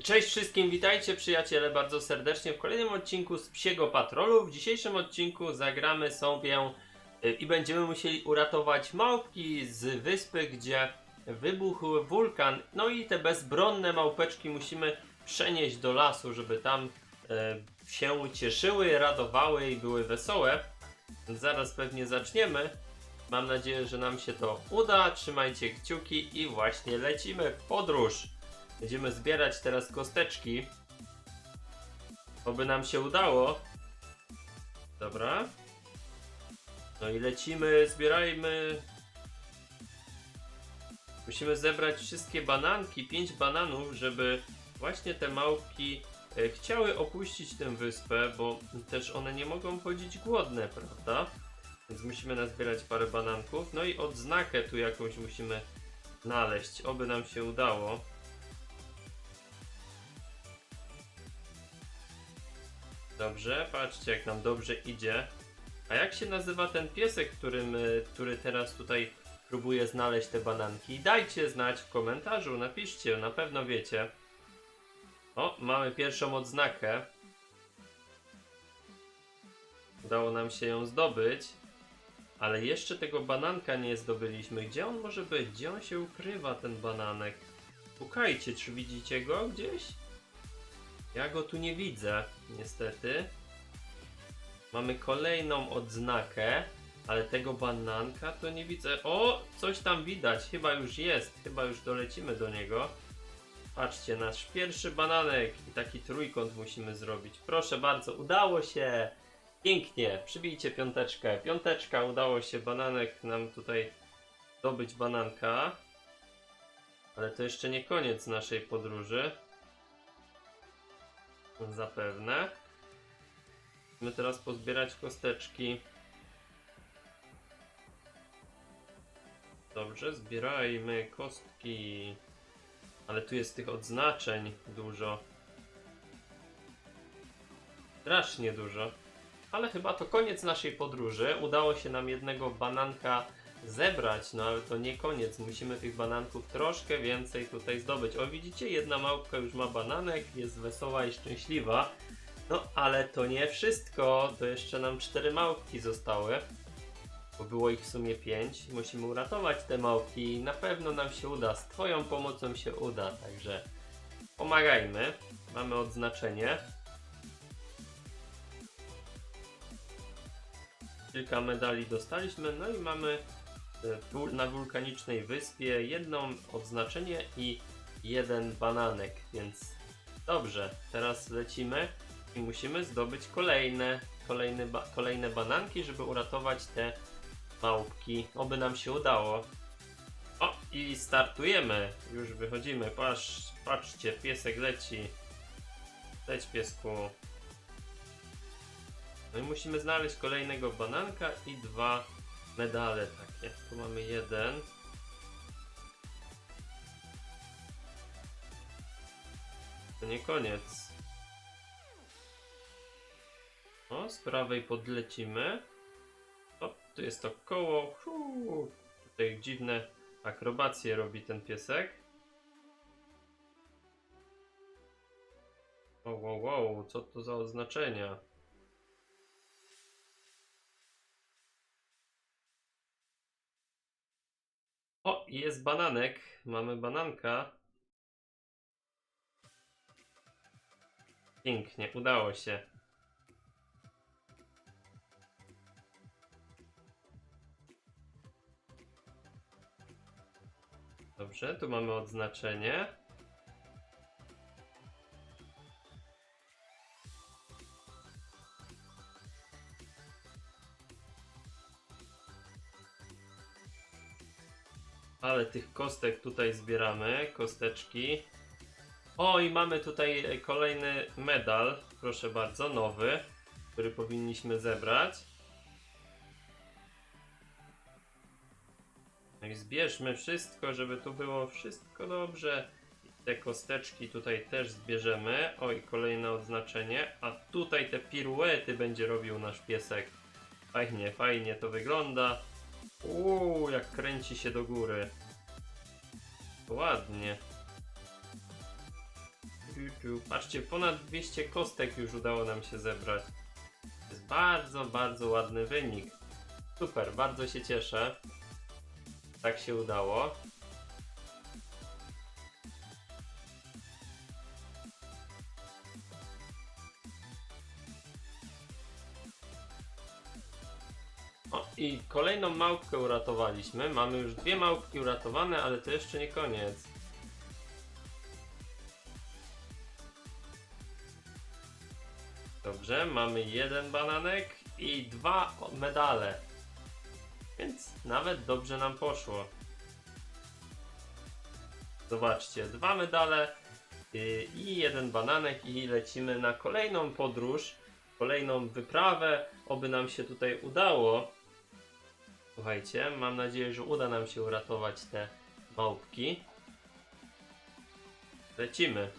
Cześć wszystkim, witajcie przyjaciele bardzo serdecznie w kolejnym odcinku z Psiego Patrolu. W dzisiejszym odcinku zagramy sobie y, i będziemy musieli uratować małpki z wyspy, gdzie wybuchł wulkan. No i te bezbronne małpeczki musimy przenieść do lasu, żeby tam y, się cieszyły, radowały i były wesołe. Zaraz pewnie zaczniemy. Mam nadzieję, że nam się to uda. Trzymajcie kciuki i właśnie lecimy w podróż. Będziemy zbierać teraz kosteczki. Oby nam się udało. Dobra. No i lecimy, zbierajmy. Musimy zebrać wszystkie bananki, 5 bananów, żeby właśnie te małpki e, chciały opuścić tę wyspę, bo też one nie mogą chodzić głodne, prawda? Więc musimy nazbierać parę bananków. No i odznakę tu jakąś musimy znaleźć, oby nam się udało. Dobrze, patrzcie jak nam dobrze idzie. A jak się nazywa ten piesek, którym, y, który teraz tutaj próbuje znaleźć te bananki? Dajcie znać w komentarzu, napiszcie, na pewno wiecie. O, mamy pierwszą odznakę. Udało nam się ją zdobyć. Ale jeszcze tego bananka nie zdobyliśmy. Gdzie on może być? Gdzie on się ukrywa, ten bananek? Szukajcie, czy widzicie go gdzieś? Ja go tu nie widzę, niestety. Mamy kolejną odznakę, ale tego bananka to nie widzę. O, coś tam widać, chyba już jest, chyba już dolecimy do niego. Patrzcie, nasz pierwszy bananek i taki trójkąt musimy zrobić. Proszę bardzo, udało się! Pięknie, przybijcie piąteczkę. Piąteczka, udało się, bananek nam tutaj zdobyć bananka. Ale to jeszcze nie koniec naszej podróży. Zapewne. Musimy teraz pozbierać kosteczki. Dobrze, zbierajmy kostki. Ale tu jest tych odznaczeń dużo. Strasznie dużo. Ale chyba to koniec naszej podróży. Udało się nam jednego bananka zebrać, no ale to nie koniec. Musimy tych bananków troszkę więcej tutaj zdobyć. O, widzicie, jedna małpka już ma bananek, jest wesoła i szczęśliwa. No, ale to nie wszystko. To jeszcze nam cztery małpki zostały. Bo było ich w sumie pięć. Musimy uratować te małpki i na pewno nam się uda. Z Twoją pomocą się uda, także pomagajmy. Mamy odznaczenie. Kilka medali dostaliśmy, no i mamy na wulkanicznej wyspie jedno odznaczenie i jeden bananek, więc dobrze, teraz lecimy i musimy zdobyć kolejne, kolejne, ba- kolejne bananki, żeby uratować te małpki. Oby nam się udało. O, i startujemy. Już wychodzimy. Patrz, patrzcie, piesek leci. Leć piesku. No i musimy znaleźć kolejnego bananka i dwa medale takie. Tu mamy jeden. To nie koniec. O, z prawej podlecimy. O, tu jest to koło. Huu. Tutaj dziwne akrobacje robi ten piesek. O, wow, wow, co to za oznaczenia? Jest bananek. Mamy bananka. Pięknie, udało się. Dobrze, tu mamy odznaczenie. Ale tych kostek tutaj zbieramy, kosteczki. O, i mamy tutaj e, kolejny medal, proszę bardzo, nowy, który powinniśmy zebrać. No i zbierzmy wszystko, żeby tu było wszystko dobrze. Te kosteczki tutaj też zbierzemy. Oj, kolejne odznaczenie. A tutaj te piruety będzie robił nasz piesek. Fajnie, fajnie to wygląda. Uuu, jak kręci się do góry. Ładnie. Patrzcie, ponad 200 kostek już udało nam się zebrać. To jest bardzo, bardzo ładny wynik. Super, bardzo się cieszę. Tak się udało. O, i kolejną małpkę uratowaliśmy. Mamy już dwie małpki uratowane, ale to jeszcze nie koniec. Dobrze, mamy jeden bananek i dwa medale. Więc nawet dobrze nam poszło. Zobaczcie, dwa medale yy, i jeden bananek i lecimy na kolejną podróż, kolejną wyprawę. Oby nam się tutaj udało. Słuchajcie, mam nadzieję, że uda nam się uratować te małpki. Lecimy.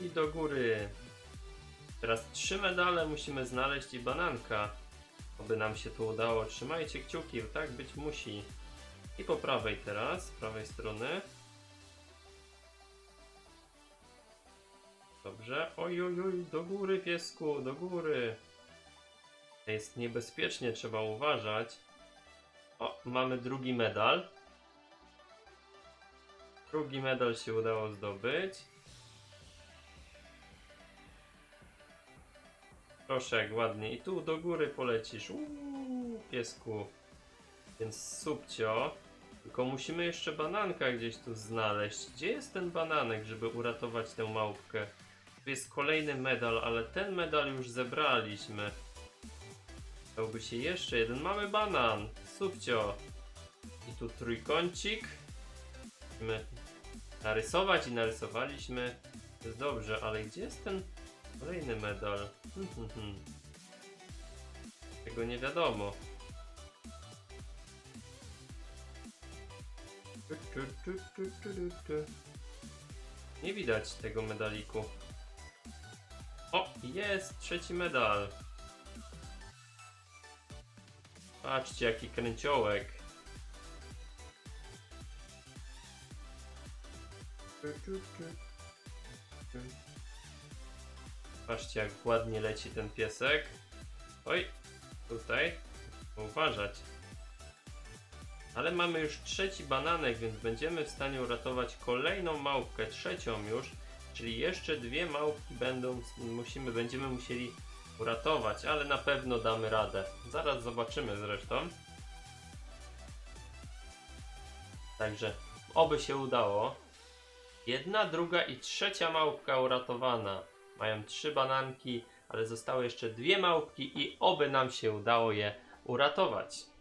I do góry. Teraz trzy medale musimy znaleźć i bananka. Oby nam się to udało. Trzymajcie kciuki, tak być musi. I po prawej teraz, prawej strony. Dobrze. Oj, oj, oj, do góry piesku, do góry. Jest niebezpiecznie, trzeba uważać. O, mamy drugi medal. Drugi medal się udało zdobyć. Proszę, ładnie. I tu do góry polecisz. Uuu, piesku. Więc subcio. Tylko musimy jeszcze bananka gdzieś tu znaleźć. Gdzie jest ten bananek, żeby uratować tę małpkę? Tu jest kolejny medal, ale ten medal już zebraliśmy. Dałby się jeszcze jeden. Mamy banan. Subcio. I tu trójkącik. Musimy narysować i narysowaliśmy. To jest dobrze, ale gdzie jest ten kolejny medal? Hmm, hmm, hmm. Tego nie wiadomo. Nie widać tego medaliku. O, jest trzeci medal. Patrzcie, jaki kręciołek. Patrzcie, jak ładnie leci ten piesek. Oj, tutaj. Uważać. Ale mamy już trzeci bananek, więc będziemy w stanie uratować kolejną małpkę, trzecią już. Czyli jeszcze dwie małpki będą, musimy, będziemy musieli uratować, ale na pewno damy radę. Zaraz zobaczymy zresztą. Także oby się udało. Jedna, druga i trzecia małpka uratowana. Mają trzy bananki, ale zostały jeszcze dwie małpki i oby nam się udało je uratować.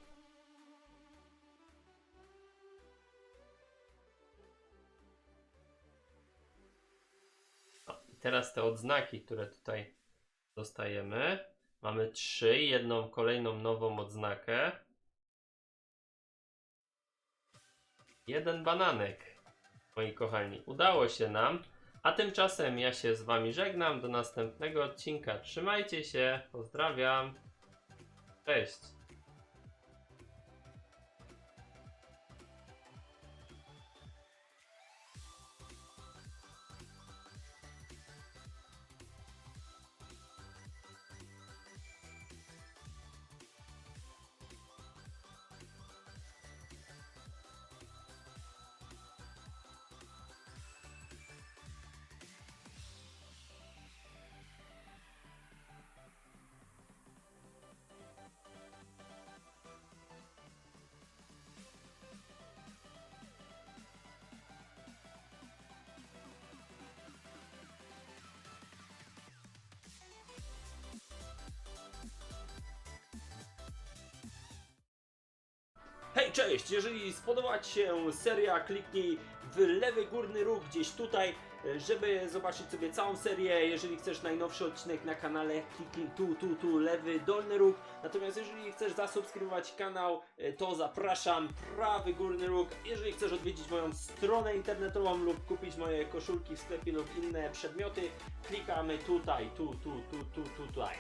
Teraz te odznaki, które tutaj dostajemy. Mamy trzy, jedną kolejną nową odznakę. Jeden bananek, moi kochani. Udało się nam. A tymczasem ja się z Wami żegnam. Do następnego odcinka. Trzymajcie się. Pozdrawiam. Cześć. Cześć! Jeżeli spodobała Ci się seria, kliknij w lewy górny róg gdzieś tutaj, żeby zobaczyć sobie całą serię. Jeżeli chcesz najnowszy odcinek na kanale, kliknij tu, tu, tu, lewy dolny róg. Natomiast jeżeli chcesz zasubskrybować kanał, to zapraszam, prawy górny róg. Jeżeli chcesz odwiedzić moją stronę internetową lub kupić moje koszulki w sklepie lub inne przedmioty, klikamy tutaj, tu, tu, tu, tu, tu, tutaj.